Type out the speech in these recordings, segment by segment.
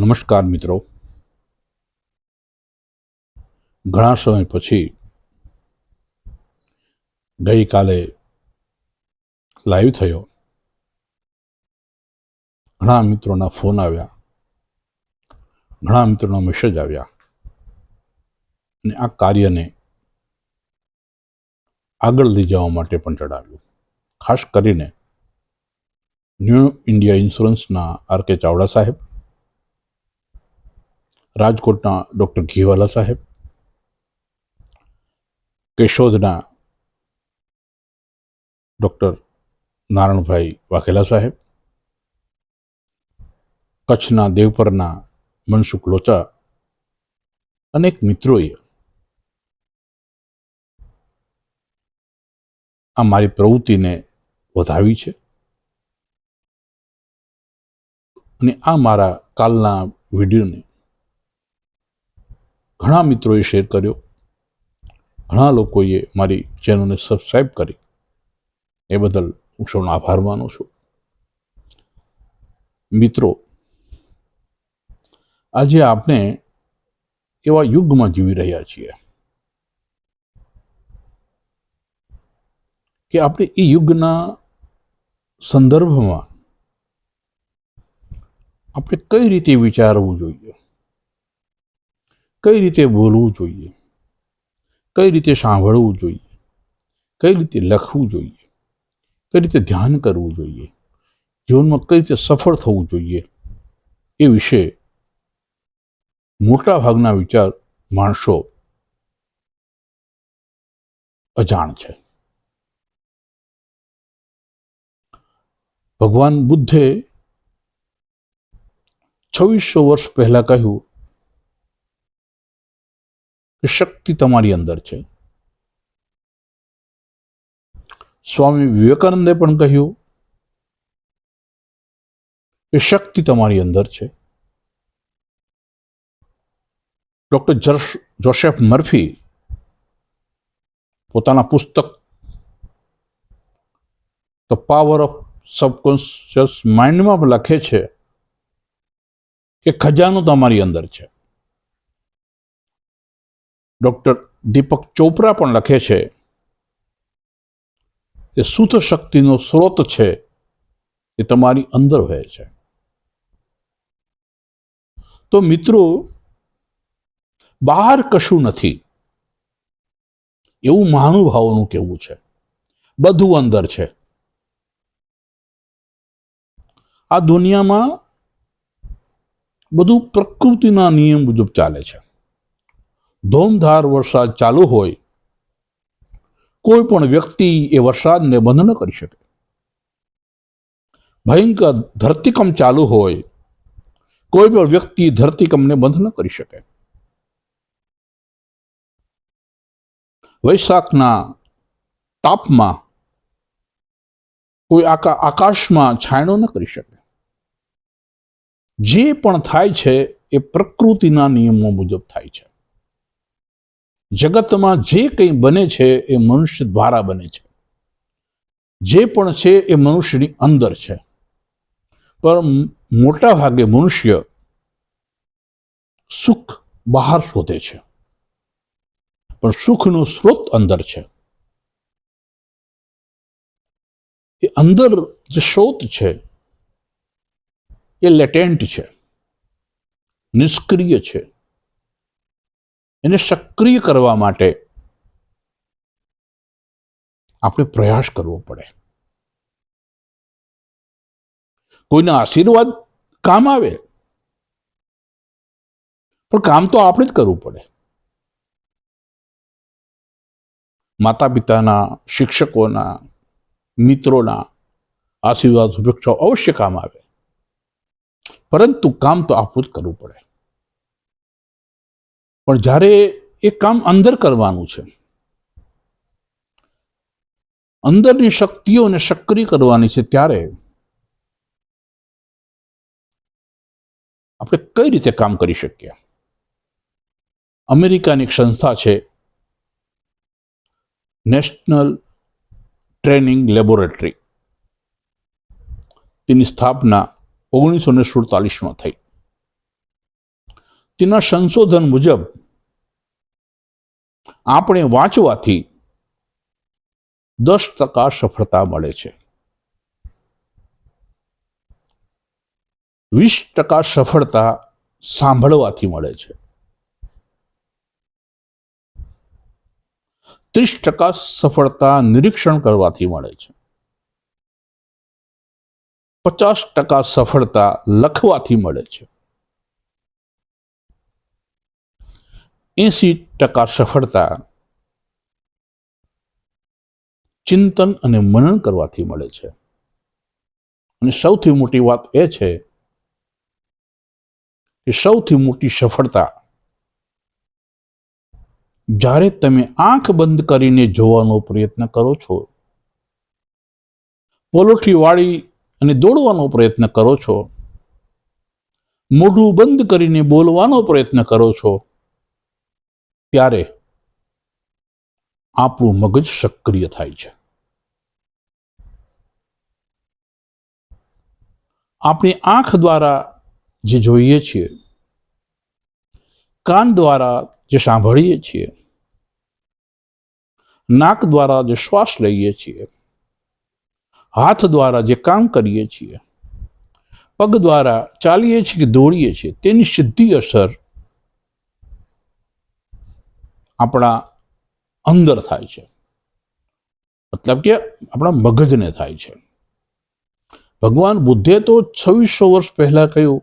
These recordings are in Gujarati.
નમસ્કાર મિત્રો. ઘણા સમય પછી ગઈકાલે લાઈવ થયો. ઘણા મિત્રોના ફોન આવ્યા. ઘણા મિત્રોના મેસેજ આવ્યા. અને આ કાર્યને આગળ લઈ જવા માટે પણ જણાવ્યું ખાસ કરીને new India ઇન્સ્યોરન્સના R K Chavda સાહેબ રાજકોટના ડૉક્ટર ઘીવાલા સાહેબ, કેશોદના ડૉક્ટર નારણભાઈ વાઘેલા સાહેબ, કચ્છના દેવપરના મનસુખ લોચા અનેક મિત્રોએ આ મારી પ્રવૃત્તિને વધાવી છે. અને આ મારા કાલના વિડીયોને ઘણા મિત્રોએ શેર કર્યો. ઘણા લોકોએ મારી ચેનલને સબસ્ક્રાઈબ કરી. એ બદલ હું સૌનો આભાર માનું છું. મિત્રો, આજે આપણે એવા યુગમાં જીવી રહ્યા છીએ કે આપણે એ યુગના સંદર્ભમાં આપણે કઈ રીતે વિચારવું જોઈએ? કઈ રીતે બોલવું જોઈએ? કઈ રીતે સાંભળવું જોઈએ? કઈ રીતે લખવું જોઈએ? કઈ રીતે ધ્યાન કરવું જોઈએ? જીવનમાં કઈ રીતે સફળ થવું જોઈએ? એ વિશે મોટા ભાગના વિચાર માણસો અજાણ છે. ભગવાન બુદ્ધે છવ્વીસો વર્ષ પહેલા કહ્યું કે શક્તિ તમારી અંદર છે. સ્વામી વિવેકાનંદે પણ કહ્યું કે શક્તિ તમારી અંદર છે. ડોક્ટર જોસેફ મર્ફી પોતાના પુસ્તક ધ પાવર ઓફ સબકોન્શિયસ માઇન્ડમાં લખે છે કે ખજાનો તમારી અંદર છે. ડોક્ટર દીપક ચોપરા પણ લખે છે એ શુદ્ધ શક્તિનો સ્રોત છે એ તમારી અંદર હોય છે. તો મિત્રો, બહાર કશું નથી. એવું મહાનુભાવોનું કહેવું છે. બધું અંદર છે. આ દુનિયામાં બધું પ્રકૃતિના નિયમ મુજબ ચાલે છે. ધોમધાર વરસાદ ચાલુ હોય, કોઈ પણ વ્યક્તિ એ વરસાદને બંધ ન કરી શકે. ભયંકર ધરતીકંપ ચાલુ હોય, કોઈ પણ વ્યક્તિ ધરતીકંપને બંધ ન કરી શકે. વૈશાખના તાપમાં કોઈ આકા, આકાશમાં છાંયડો ન કરી શકે. જે પણ થાય છે એ પ્રકૃતિના નિયમો મુજબ થાય છે. જગતમાં જે કંઈ બને છે એ મનુષ્ય દ્વારા બને છે. જે પણ છે એ મનુષ્યની અંદર છે. પણ મોટા ભાગે મનુષ્ય સુખ બહાર શોધે છે. પણ સુખનો સ્ત્રોત અંદર છે. એ અંદર જે સ્ત્રોત છે એ લેટેન્ટ છે. નિષ્ક્રિય છે. એને સક્રિય કરવા માટે આપણે પ્રયાસ કરવો પડે. કોઈના આશીર્વાદ કામ આવે, પણ કામ તો આપણે જ કરવું પડે. માતા પિતાના શિક્ષકોના, મિત્રોના આશીર્વાદ, શુભેચ્છાઓ અવશ્ય કામ આવે. પરંતુ કામ તો આપણું જ કરવું પડે. પણ જ્યારે એ કામ અંદર કરવાનું છે, અંદરની શક્તિઓને સક્રિય કરવાની છે ત્યારે આપણે કઈ રીતે કામ કરી શકીએ? અમેરિકાની એક સંસ્થા છે, નેશનલ ટ્રેનિંગ લેબોરેટરી. તેની સ્થાપના ઓગણીસો ને સુડતાલીસમાં થઈ. તેના સંશોધન મુજબ આપણે વાંચવાથી દસ ટકા સફળતા મળે છે. વીસ ટકા સફળતા સાંભળવાથી મળે છે. ત્રીસ ટકા સફળતા નિરીક્ષણ કરવાથી મળે છે. પચાસ ટકા સફળતા લખવાથી મળે છે. એસી ટકા સફળતા ચિંતન અને મનન કરવાથી મળે છે. અને સૌથી મોટી વાત એ છે કે સૌથી મોટી સફળતા જ્યારે તમે આંખ બંધ કરીને જોવાનો પ્રયત્ન કરો છો પોલોઠી વાળી અને દોડવાનો પ્રયત્ન કરો છો, મોઢું બંધ કરીને બોલવાનો પ્રયત્ન કરો છો ત્યારે આપણું મગજ સક્રિય થાય છે. આપણી આંખ દ્વારા જે જોઈએ છીએ, કાન દ્વારા જે સાંભળીએ છીએ, નાક દ્વારા જે શ્વાસ લઈએ છીએ, હાથ દ્વારા જે કામ કરીએ છીએ, પગ દ્વારા ચાલીએ છીએ કે દોડીએ છીએ, તેની સીધી અસર આપણા અંદર થાય છે. મતલબ કે આપણા મગજને થાય છે. ભગવાન બુદ્ધે તો છવ્વીસો વર્ષ પહેલા કહ્યું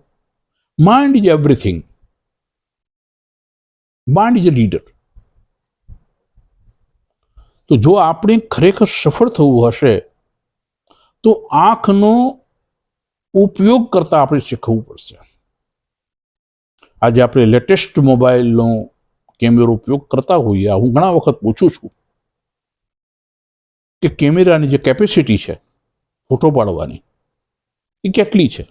mind is everything mind is leader તો જો આપણે ખરેખર સફળ થવું હશે, તો આંખનો ઉપયોગ કરતા આપણે શીખવું પડશે. આજે આપણે લેટેસ્ટ મોબાઈલનો કેમેરો ઉપયોગ કરતા હોઈએ. હું ઘણા વખત પૂછું છું કે કેમેરાની જે કેપેસિટી છે ફોટો પાડવાની, એ કેટલી છે?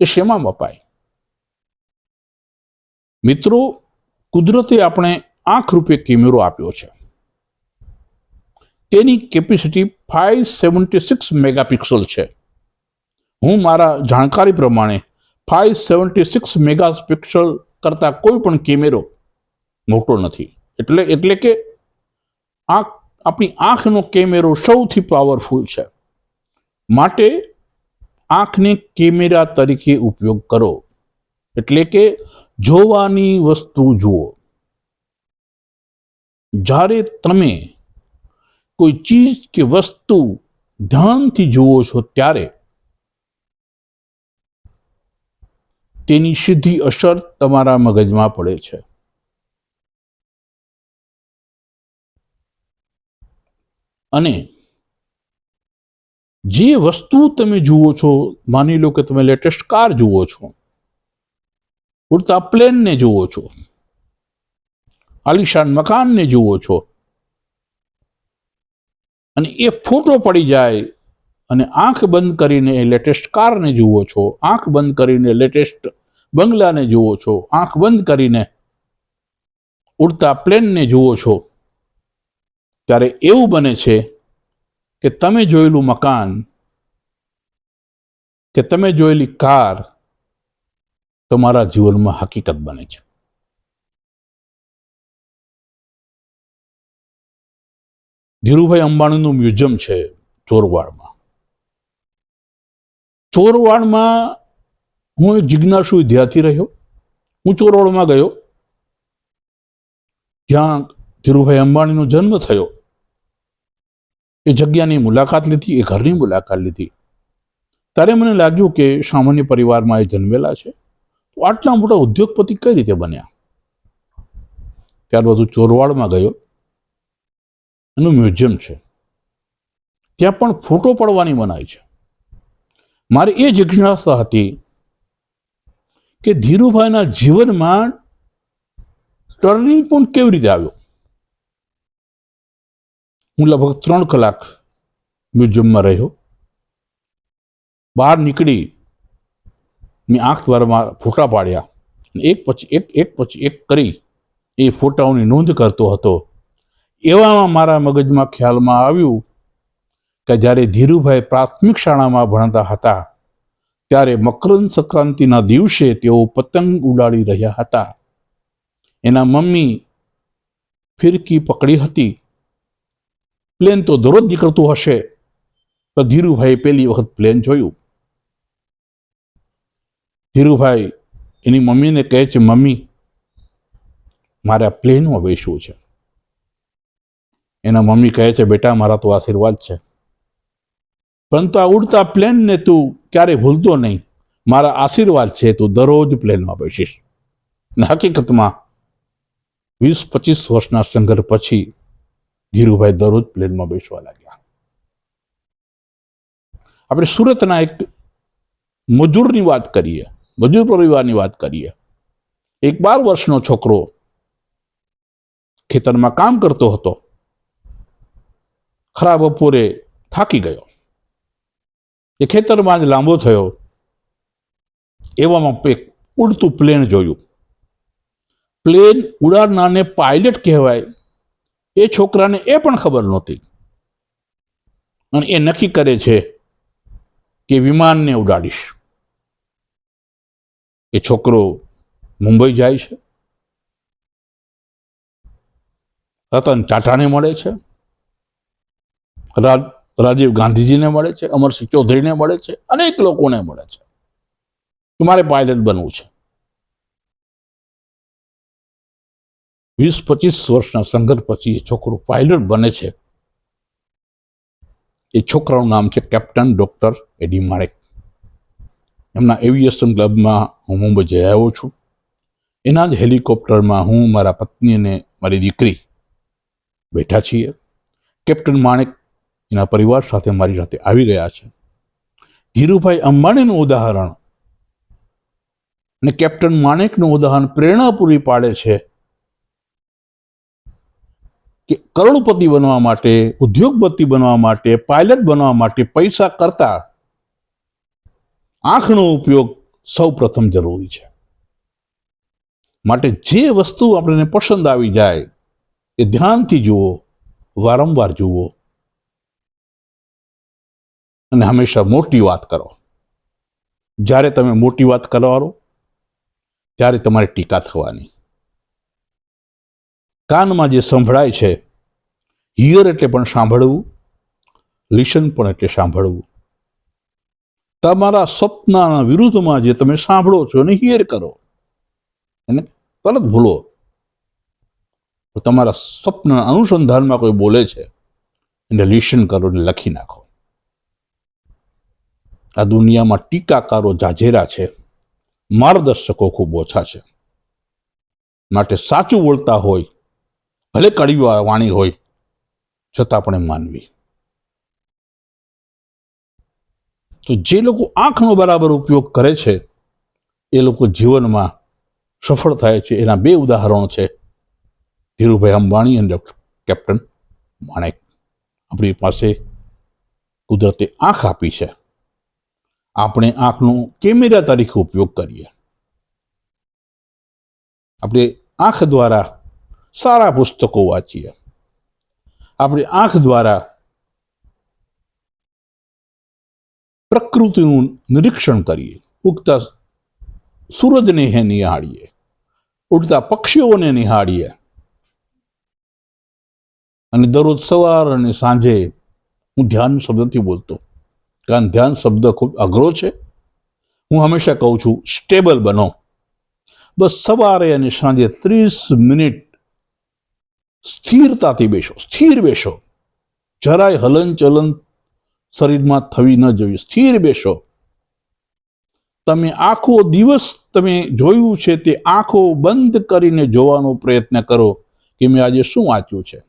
એ શેમાં વપાય મિત્રો, કુદરતે આપણે આંખ રૂપે કેમેરો આપ્યો છે. તેની capacity five seventy six megapixel છે. હું મારા જાણકારી પ્રમાણે ફાઈવ સેવન્ટી સિક્સ મેગાપિક્સલ કરતા કોઈ પણ કેમેરો મોટો નથી. એટલે એટલે કે આંખ આપણી આંખનો કેમેરો સૌથી પાવરફુલ છે. માટે આંખને કેમેરા તરીકે ઉપયોગ કરો. એટલે કે જોવાની વસ્તુ જુઓ. જ્યારે તમે કોઈ ચીજ કે વસ્તુ ધ્યાનથી જુઓ છો ત્યારે તેની સીધી અસર તમારા મગજમાં પડે છે. અને જે વસ્તુ તમે જુઓ છો, માની લો કે તમે લેટેસ્ટ કાર જુઓ છો ઉડતા પ્લેનને જુઓ છો, આલિશાન મકાનને જુઓ છો, અને એ ફોટો પડી જાય અને આંખ બંધ કરીને એ લેટેસ્ટ કારને જુઓ છો, આંખ બંધ કરીને લેટેસ્ટ બંગલાને જુઓ છો, આંખ બંધ કરીને ઉડતા પ્લેનને જુઓ છો ત્યારે એવું બને છે કે તમે જોયેલું મકાન, કે તમે જોયેલી કાર તમારા જીવનમાં હકીકત બને છે. ધીરુભાઈ અંબાણીનું મ્યુઝિયમ છે ચોરવાડમાં. ચોરવાડમાં હું જિજ્ઞાસુ વિદ્યાર્થી રહ્યો. હું ચોરવાડમાં ગયો. જ્યાં ધીરુભાઈ અંબાણીનો જન્મ થયો. એ જગ્યાની મુલાકાત લીધી, એ ઘરની મુલાકાત લીધી. ત્યારે મને લાગ્યું કે સામાન્ય પરિવારમાં એ જન્મેલા છે. તો આટલા મોટા ઉદ્યોગપતિ કઈ રીતે બન્યા? ત્યારબાદ હું ચોરવાડમાં ગયો. એનું મ્યુઝિયમ છે. ત્યાં પણ ફોટો પડવાની મનાઈ છે. મારી એ જિજ્ઞાસા હતી કે ધીરુભાઈના જીવનમાં ટર્નિંગ પોઈન્ટ કેવી રીતે આવ્યો? હું લગભગ ત્રણ કલાક મ્યુઝિયમમાં રહ્યો. બહાર નીકળી મેં આંખ દ્વારા ફોટા પાડ્યા. એક પછી એક એક પછી એક કરી એ ફોટાઓની નોંધ કરતો હતો. એવામાં મારા મગજમાં ખ્યાલમાં આવ્યું કે જ્યારે ધીરુભાઈ પ્રાથમિક શાળામાં ભણતા હતા, ત્યારે મકરંદ સંક્રાંતિના દિવસે તેઓ પતંગ ઉડાડી રહ્યા હતા. એના મમ્મી ફિરકી પકડી હતી. પ્લેન તો દરરોજ નીકળતું હશે. તો ધીરુભાઈએ પહેલી વખત પ્લેન જોયું. ધીરુભાઈ એની મમ્મીને કહે છે, મમ્મી, મારે આ પ્લેનમાં બેસવું છે. એના મમ્મી કહે છે, બેટા, મારા તો આશીર્વાદ છે. પરંતુ આ ઉડતા પ્લેનને તું ક્યારેય ભૂલતો નહીં. મારા આશીર્વાદ છે, તું દરરોજ પ્લેનમાં બેસીશ. ને હકીકતમાં વીસ પચીસ વર્ષના સંઘર્ષ પછી ધીરુભાઈ દરરોજ પ્લેનમાં બેસવા લાગ્યા. આપણે સુરતના એક મજૂરની વાત કરીએ, મજૂર પરિવારની વાત કરીએ. એક બાર વર્ષનો છોકરો ખેતરમાં કામ કરતો હતો. ખરા બપોરે થાકી ગયો. એ ખેતરમાં જ લાંબો થયો. એવામાં એક ઉડતું પ્લેન જોયું. પ્લેન ઉડાડનારને પાયલટ કહેવાય એ છોકરાને એ પણ ખબર નહોતી. અને એ નક્કી કરે છે કે વિમાનને ઉડાડીશ. એ છોકરો મુંબઈ જાય છે. રતન ટાટાને મળે છે. રાજીવ ગાંધીજીને મળે છે, અમરસિંહ ચૌધરીને મળે છે, અનેક લોકોને મળે છે. મારે પાયલટ બનવું છે. વીસ પચીસ વર્ષના સંઘર્ષ પછી એ છોકરો પાયલટ બને છે. એ છોકરાનું નામ છે કેપ્ટન ડૉક્ટર એડી માણેક. એમના એવિએશન ક્લબમાં હું મુંબઈ જઈ આવ્યો છું. એના જ હેલિકોપ્ટરમાં હું મારા પત્ની અને મારી દીકરી બેઠા છીએ. કેપ્ટન માણેક એના પરિવાર સાથે મારી સાથે આવી ગયા છે. ધીરુભાઈ અંબાણીનું ઉદાહરણ અને કેપ્ટન માણેકનું ઉદાહરણ પ્રેરણા પૂરી પાડે છે. કે કરોડપતિ બનવા માટે, ઉદ્યોગપતિ બનવા માટે, પાયલટ બનવા માટે પૈસા કરતા આંખનો ઉપયોગ સૌ પ્રથમ જરૂરી છે. માટે જે વસ્તુ આપણને પસંદ આવી જાય, એ ધ્યાનથી જુઓ, વારંવાર જુઓ, અને હંમેશા મોટી વાત કરો. જ્યારે તમે મોટી વાત કરવાનો ત્યારે તમારે ટીકા થવાની. કાનમાં જે સંભળાય છે, હિયર એટલે પણ સાંભળવું, લિસન પણ એટલે સાંભળવું. તમારા સ્વપ્નના વિરુદ્ધમાં જે તમે સાંભળો છો એને હિયર કરો. એને તરત ભૂલો. તમારા સ્વપ્નના અનુસંધાનમાં કોઈ બોલે છે, એને લિસન કરો અને લખી નાખો. આ દુનિયામાં ટીકાકારો જાજેરા છે, માર્ગદર્શકો ખૂબ ઓછા છે. માટે સાચું બોલતા હોય ભલે કડવી વાણી હોય, છતાં પણ એ માનવી. તો જે લોકો આંખનો બરાબર ઉપયોગ કરે છે, એ લોકો જીવનમાં સફળ થાય છે. એના બે ઉદાહરણો છે. ધીરુભાઈ અંબાણી અને કેપ્ટન માણેક. આપણી પાસે કુદરતે આંખ આપી છે. આપણે આંખનો કેમેરા તરીકે ઉપયોગ કરીએ? આપણે આંખ દ્વારા સારા પુસ્તકો વાંચીએ. આપણે આંખ દ્વારા પ્રકૃતિનું નિરીક્ષણ કરીએ. ઉગતા સૂરજને હે નિહાળીએ. ઉડતા પક્ષીઓને નિહાળીએ. અને દરરોજ સવાર અને સાંજે હું ધ્યાન શબ્દથી બોલતો. કારણ ધ્યાન શબ્દ ખૂબ અઘરો છે. હું હંમેશા કહું છું, સ્ટેબલ બનો. બસ સવારે અને સાંજે ત્રીસ મિનિટ સ્થિરતાથી બેસો, સ્થિર બેસો. જરાય હલન ચલન શરીરમાં થવી ન જોઈએ, સ્થિર બેસો. તમે આખો દિવસ તમે જોયું છે તે આંખો બંધ કરીને જોવાનો પ્રયત્ન કરો કે મેં આજે શું વાંચ્યું છે.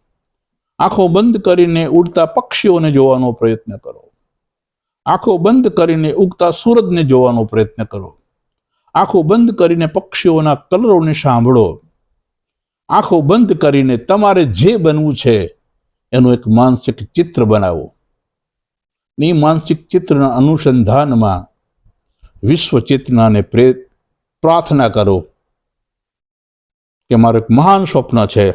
આંખો બંધ કરીને ઉડતા પક્ષીઓને જોવાનો પ્રયત્ન કરો. આંખો બંધ કરીને ઉગતા સૂરજને જોવાનો પ્રયત્ન કરો. આંખો બંધ કરીને પક્ષીઓના કલરોને સાંભળો. આંખો બંધ કરીને તમારે જે બનવું છે, એનું એક માનસિક ચિત્ર બનાવો. એ માનસિક ચિત્રના અનુસંધાનમાં વિશ્વ ચેતનાને પ્રેત પ્રાર્થના કરો કે મારું એક મહાન સ્વપ્ન છે.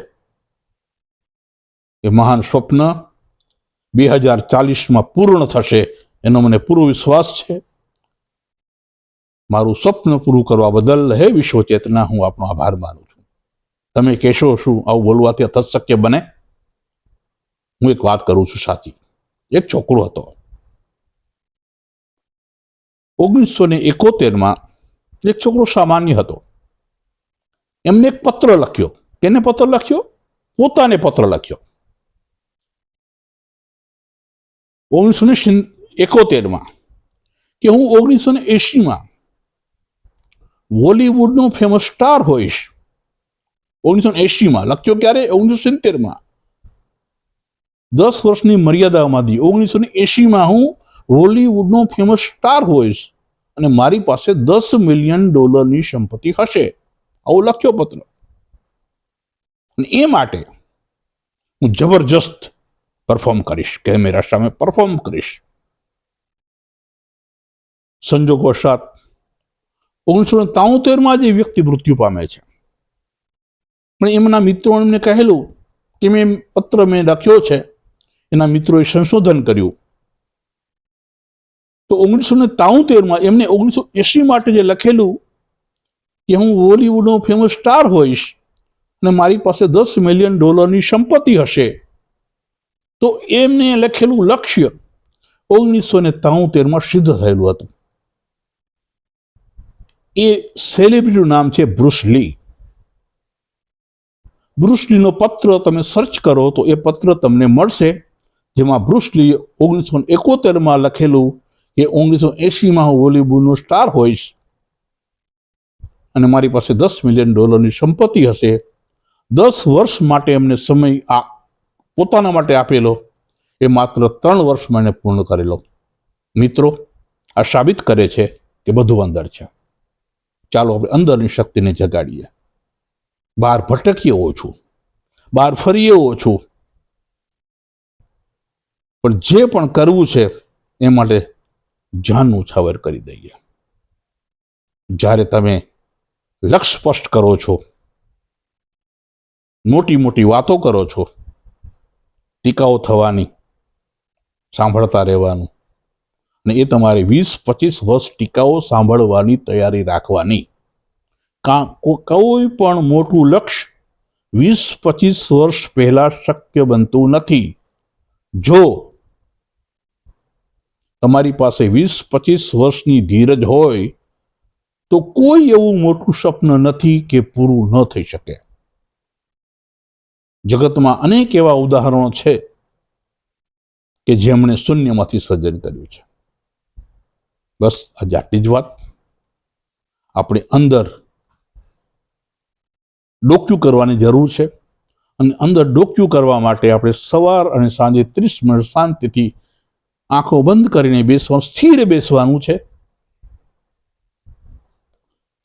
એ મહાન સ્વપ્ન બે હજાર ચાલીસમાં પૂર્ણ થશે, એનો મને પૂરો વિશ્વાસ છે. મારું સ્વપ્ન પૂરું કરવા બદલ હે વિશ્વ ચેતના હું આપનો આભાર માનું છું. તમે કહેશો શું આવું બોલવાથી તત્શક્ય બને? હું એક વાત કરું છું સાચી. એક છોકરો હતો. ઓગણીસો ને એકોતેરમાં એક છોકરો સામાન્ય હતો. એમને એક પત્ર લખ્યો. કેને પત્ર લખ્યો? પોતાને પત્ર લખ્યો. ઓગણીસો ને એકોતેરમાં કે હું ઓગણીસો ને એસીમાં બોલિવૂડનો ફેમસ સ્ટાર હોઈશ. ઓગણીસો એંશીમાં, લખ્યો ક્યારે? ઓગણીસો સિત્તેરમાં. દસ વર્ષની મર્યાદામાંથી ઓગણીસો ને એસીમાં હું હોલીવુડનો ફેમસ સ્ટાર હોઈશ અને મારી પાસે દસ મિલિયન ડોલરની સંપત્તિ હશે. આવો લખ્યો પત્ર. અને એ માટે હું જબરજસ્ત પરફોર્મ કરીશ. કેમેરા સામે પરફોર્મ કરીશ. સંજોગવશાત ઓગણીસો ને તાઉતેરમાં જે વ્યક્તિ મૃત્યુ પામે છે. પણ એમના મિત્રો એમને કહેલું કે મેં પત્ર મેં લખ્યો છે. એના મિત્રોએ સંશોધન કર્યું. તો ઓગણીસો ને તાઉતેરમાં એમને ઓગણીસો એસી માટે જે લખેલું કે હું બોલિવૂડનો ફેમસ સ્ટાર હોઈશ અને મારી પાસે દસ મિલિયન ડોલરની સંપત્તિ હશે. તો એમને લખેલું લક્ષ્ય ઓગણીસો ને તાઉતેરમાં સિદ્ધ થયેલું હતું. એ સેલિબ્રિટીનું નામ છે બ્રુસ લી. બ્રુસ લીનો પત્ર તમે સર્ચ કરો તો એ પત્ર તમને મળશે. જેમાં બ્રુસલી ઓગણીસો એકોતેરમાં લખેલું કે ઓગણીસો એંશીમાં હું વોલીબોલનો સ્ટાર હોઈશ. અને મારી પાસે દસ મિલિયન ડોલરની સંપત્તિ હશે. દસ વર્ષ માટે એમને સમય આ પોતાના માટે આપેલો. એ માત્ર ત્રણ વર્ષમાં એને પૂર્ણ કરેલો. મિત્રો, આ સાબિત કરે છે કે બધું અંદર છે. ચાલો આપણે અંદરની શક્તિને જગાડીએ. બહાર ભટકીએ ઓછું બહાર ફરીએ ઓછું. પણ જે પણ કરવું છે એ માટે જાન ઉછાવર કરી દઈએ. જ્યારે તમે લક્ષ્ય સ્પષ્ટ કરો છો, મોટી મોટી વાતો કરો છો, ટીકાઓ થવાની, સાંભળતા રહેવાનું, અને એ તમારે વીસ પચીસ વર્ષ ટીકાઓ સાંભળવાની તૈયારી રાખવાની. કોઈ પણ મોટું લક્ષ્ય વીસ પચીસ વર્ષ પહેલા શક્ય બનતું નથી. જો તમારી પાસે વીસ પચીસ વર્ષની ધીરજ હોય, તો કોઈ એવું મોટું સ્વપ્ન નથી કે પૂરું ન થઈ શકે. જગતમાં અનેક એવા ઉદાહરણો છે કે જેમણે શૂન્યમાંથી સર્જન કર્યું છે. બસ આજે આટલી જ વાત. આપણે અંદર ડોક્યુ કરવાની જરૂર છે. અને અંદર ડોક્યુ કરવા માટે આપણે સવાર અને સાંજે ત્રીસ મિનિટ શાંતિથી આંખો બંધ કરીને બેસવાનું, સ્થિર બેસવાનું છે.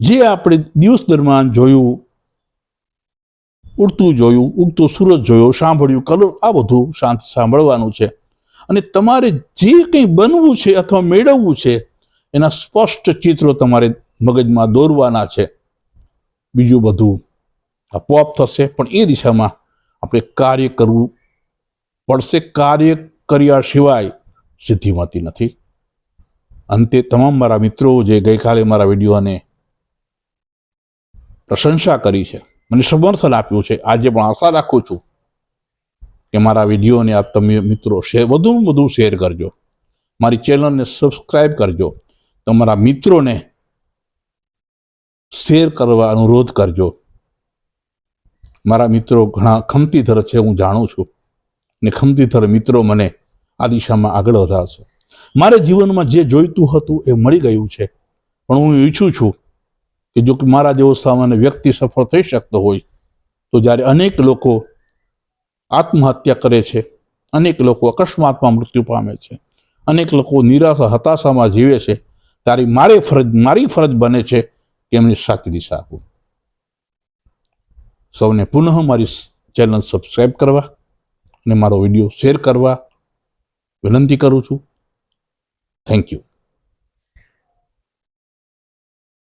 જે આપણે દિવસ દરમિયાન જોયું, ઉડતું જોયું, ઉગતો સૂરજ જોયો, સાંભળ્યું, કલર, આ બધું શાંત સાંભળવાનું છે. અને તમારે જે કંઈ બનવું છે અથવા મેળવવું છે, એના સ્પષ્ટ ચિત્રો તમારે મગજમાં દોરવાના છે. બીજું બધું આપોઆપ થશે, પણ એ દિશામાં આપણે કાર્ય કરવું પડશે. કાર્ય કર્યા સિવાય સિદ્ધિ મળતી નથી. અંતે તમામ મારા મિત્રો જે ગઈકાલે મારા વિડીયોને પ્રશંસા કરી છે, મને સમર્થન આપ્યું છે, આજે પણ આશા રાખું છું કે મારા વિડીયોને આ તમે મિત્રો શેર, વધુમાં વધુ શેર કરજો. મારી ચેનલને સબસ્ક્રાઈબ કરજો. તમારા મિત્રોને શેર કરવા અનુરોધ કરજો. મારા મિત્રો ઘણા ખમતીધર છે, હું જાણું છું. ને ખમતીધર મિત્રો મને આ દિશામાં આગળ વધારશે. મારે જીવનમાં જે જોઈતું હતું એ મળી ગયું છે. પણ હું ઈચ્છું છું કે જો કે મારા જેવો સામાન્ય વ્યક્તિ સફળ થઈ શકતો હોય, તો જ્યારે અનેક લોકો આત્મહત્યા કરે છે, અનેક લોકો અકસ્માતમાં મૃત્યુ પામે છે, અનેક લોકો નિરાશા, હતાશામાં જીવે છે ત્યારે મારે ફરજ, મારી ફરજ બને છે કે એમની સાચી દિશા આપું. સૌને પુનઃ મારી ચેનલ સબસ્ક્રાઈબ કરવા અને મારો વીડિયો શેર કરવા વિનંતી કરું છું. Thank you